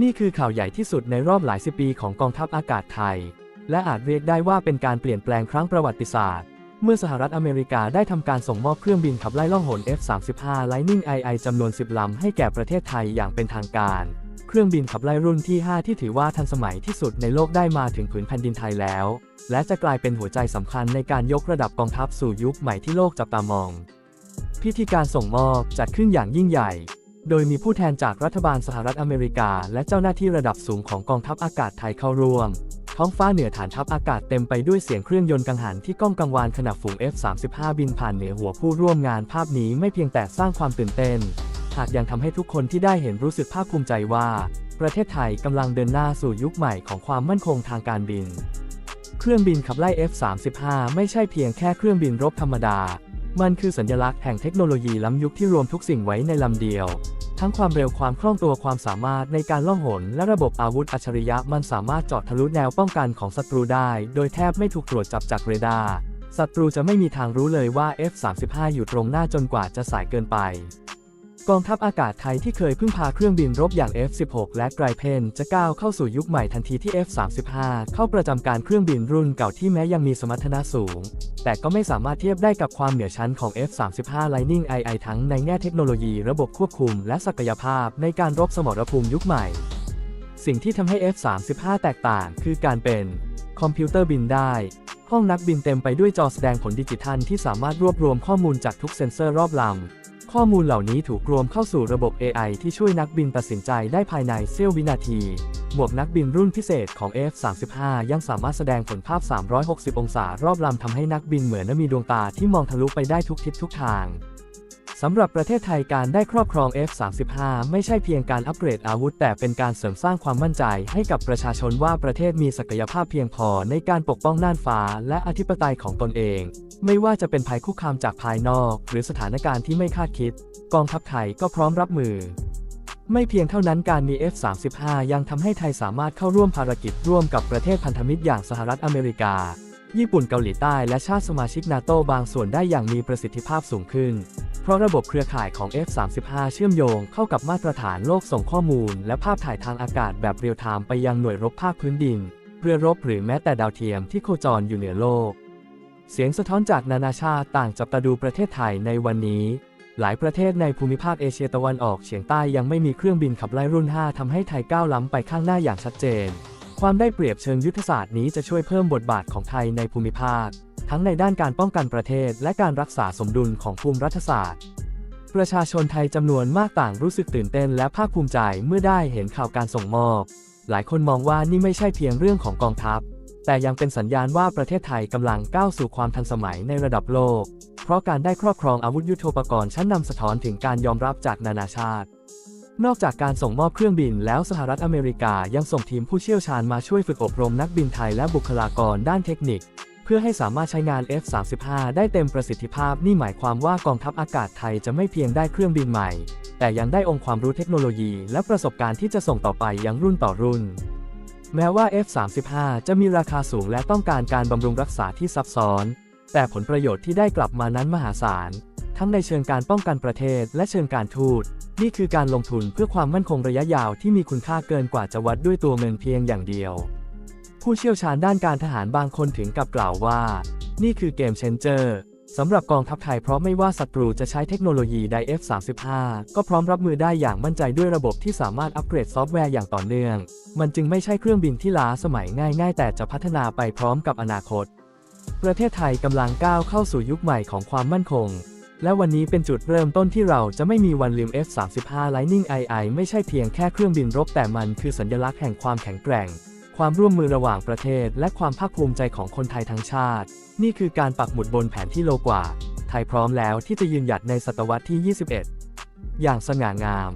นี่คือข่าวใหญ่ที่สุดในรอบหลายสิบปีของกองทัพอากาศไทย และอาจเรียกได้ว่าเป็นการเปลี่ยนแปลงครั้งประวัติศาสตร์ เมื่อสหรัฐอเมริกาได้ทำการส่งมอบเครื่องบินขับไล่ล่องหน F-35 Lightning II จำนวน 10 ลำให้แก่ประเทศไทยอย่างเป็นทางการ เครื่องบินขับไล่รุ่นที่ 5 ที่ถือว่าทันสมัยที่สุดในโลกได้มาถึงผืนแผ่นดินไทยแล้ว และจะกลายเป็นหัวใจสำคัญในการยกระดับกองทัพสู่ยุคใหม่ที่โลกจับตามอง พิธีการส่งมอบจัดขึ้นอย่างยิ่งใหญ่ โดยมีผู้แทนจากรัฐบาลสหรัฐอเมริกา และเจ้าหน้าที่ระดับสูงของกองทัพอากาศไทยเข้าร่วม ท้องฟ้าเหนือฐานทัพอากาศเต็มไปด้วยเสียงเครื่องยนต์กังหันที่ก้องกังวานขณะฝูง F-35 บินผ่านเหนือหัวผู้ร่วมงานภาพนี้ไม่เพียงแต่สร้างความตื่นเต้น หากยังทำให้ทุกคนที่ได้เห็นรู้สึกภาคภูมิใจว่า ประเทศไทยกำลังเดินหน้าสู่ยุคใหม่ของความมั่นคงทางการบิน เครื่องบินขับไล่ F-35 ไม่ใช่เพียงแค่เครื่องบินรบธรรมดา มันคือสัญลักษณ์แห่งเทคโนโลยีล้ำยุคที่รวมทุกสิ่งไว้ในลำเดียว ทั้งความเร็วความคล่องตัวความสามารถในการล่องหน และระบบอาวุธอัจฉริยะมันสามารถเจาะทะลุแนวป้องกันของศัตรูได้ โดยแทบไม่ถูกตรวจจับจากเรดาร์ศัตรูจะไม่มีทางรู้เลยว่า F-35 อยู่ตรงหน้าจนกว่าจะสายเกินไป กองทัพอากาศไทยที่เคยพึ่งพาเครื่องบินรบอย่าง F-16 และไกรเพนจะก้าวเข้าสู่ยุคใหม่ทันทีที่ F-35 เข้าประจำการเครื่องบินรุ่นเก่าที่แม้ยังมีสมรรถนะสูง แต่ก็ไม่สามารถเทียบได้กับความเหนือชั้นของ F-35 Lightning II ทั้งในแง่เทคโนโลยีระบบควบคุมและศักยภาพในการรบสมรภูมิยุคใหม่ สิ่งที่ทำให้ F-35 แตกต่างคือการเป็นคอมพิวเตอร์บินได้ห้องนักบินเต็มไปด้วยจอแสดงผลดิจิทัลที่สามารถรวบรวมข้อมูลจากทุกเซ็นเซอร์รอบลำ ข้อมูลเหล่านี้ถูกรวมเข้าสู่ระบบ AI ที่ช่วยนักบินตัดสินใจได้ภายในเสี้ยววินาที หมวกนักบินรุ่นพิเศษของ F-35 ยังสามารถแสดงผลภาพ 360 องศารอบลำทำให้นักบินเหมือนมีดวงตาที่มองทะลุไปได้ทุกทิศทุกทาง สำหรับประเทศไทยการได้ครอบครอง F-35 ไม่ใช่เพียงการอัปเกรดอาวุธ แต่เป็นการเสริมสร้างความมั่นใจให้กับประชาชนว่าประเทศมีศักยภาพเพียงพอในการปกป้องน่านฟ้า และอธิปไตยของตนเอง ไม่ว่าจะเป็นภัยคุกคามจากภายนอก หรือสถานการณ์ที่ไม่คาดคิด กองทัพไทยก็พร้อมรับมือ ไม่เพียงเท่านั้นการมี F-35 ยังทำให้ไทยสามารถเข้าร่วมภารกิจร่วมกับประเทศพันธมิตรอย่างสหรัฐอเมริกา ญี่ปุ่นเกาหลีใต้และชาติสมาชิกนาโตบางส่วนได้อย่างมีประสิทธิภาพสูงขึ้น เพราะระบบเครือข่ายของ F-35 เชื่อมโยงเข้ากับมาตรฐานโลกส่งข้อมูล และภาพถ่ายทางอากาศแบบเรียลไทม์ไปยังหน่วยรบภาคพื้นดิน เรือรบหรือแม้แต่ดาวเทียมที่โคจรอยู่เหนือโลก เสียงสะท้อนจากนานาชาติต่างจับตาดูประเทศไทยในวันนี้หลายประเทศในภูมิภาคเอเชียตะวันออกเฉียงใต้ยังไม่มีเครื่องบินขับไล่รุ่น 5ทำให้ไทยก้าวล้ำไปข้างหน้าอย่างชัดเจน ความได้เปรียบเชิงยุทธศาสตร์นี้จะช่วยเพิ่มบทบาทของไทยในภูมิภาค ทั้งในด้านการป้องกันประเทศ และการรักษาสมดุลของภูมิรัฐศาสตร์ ประชาชนไทยจำนวนมากต่างรู้สึกตื่นเต้นและภาคภูมิใจเมื่อได้เห็นข่าวการส่งมอบ หลายคนมองว่านี่ไม่ใช่เพียงเรื่องของกองทัพ แต่ยังเป็นสัญญาณว่าประเทศไทยกำลังก้าวสู่ความทันสมัยในระดับโลก เพราะการได้ครอบครองอาวุธยุโทโธปกรณ์ชั้นนำสะท้อนถึงการยอมรับจากนานาชาตินอกจากการส่งมอบเครื่องบินแล้วสหรัฐอเมริกายังส่งทีมผู้เชี่ยวชาญมาช่วยฝึกอบรมนักบินไทยและบุคลากรด้านเทคนิค เพื่อให้สามารถใช้งาน F-35 ได้เต็มประสิทธิภาพ นี่หมายความว่ากองทัพอากาศไทยจะไม่เพียงได้เครื่องบินใหม่ แต่ยังได้องค์ความรู้เทคโนโลยีและประสบการณ์ที่จะส่งต่อไปยังรุ่นต่อรุ่น แม้ว่า F-35 จะมีราคาสูงและต้องการการบำรุงรักษาที่ซับซ้อน แต่ผลประโยชน์ที่ได้กลับมานั้นมหาศาล ทั้งในเชิงการป้องกันประเทศและเชิงการทูต นี่คือการลงทุนเพื่อความมั่นคงระยะยาวที่มีคุณค่าเกินกว่าจะวัดด้วยตัวเงินเพียงอย่างเดียว ผู้เชี่ยวชาญด้านการทหารบางคนถึงกับกล่าวว่า นี่คือเกมเชนเจอร์สำหรับกองทัพไทยเพราะไม่ว่าศัตรูจะใช้เทคโนโลยีใด F-35 ก็พร้อมรับมือได้อย่างมั่นใจด้วยระบบที่สามารถอัปเกรดซอฟต์แวร์อย่างต่อเนื่อง มันจึงไม่ใช่เครื่องบินที่ล้าสมัยง่ายๆ แต่จะพัฒนาไปพร้อมกับอนาคต ประเทศไทยกำลังก้าวเข้าสู่ยุคใหม่ของความมั่นคง และวันนี้เป็นจุดเริ่มต้นที่เราจะไม่มีวันลืม F-35 Lightning II ไม่ใช่เพียงแค่เครื่องบินรบแต่มันคือสัญลักษณ์แห่งความแข็งแกร่ง ความร่วมมือระหว่างประเทศ และความภาคภูมิใจของคนไทยทั้งชาติ นี่คือการปักหมุดบนแผนที่โลกว่า ไทยพร้อมแล้วที่จะยืนหยัดในศตวรรษที่ 21 อย่างสง่างาม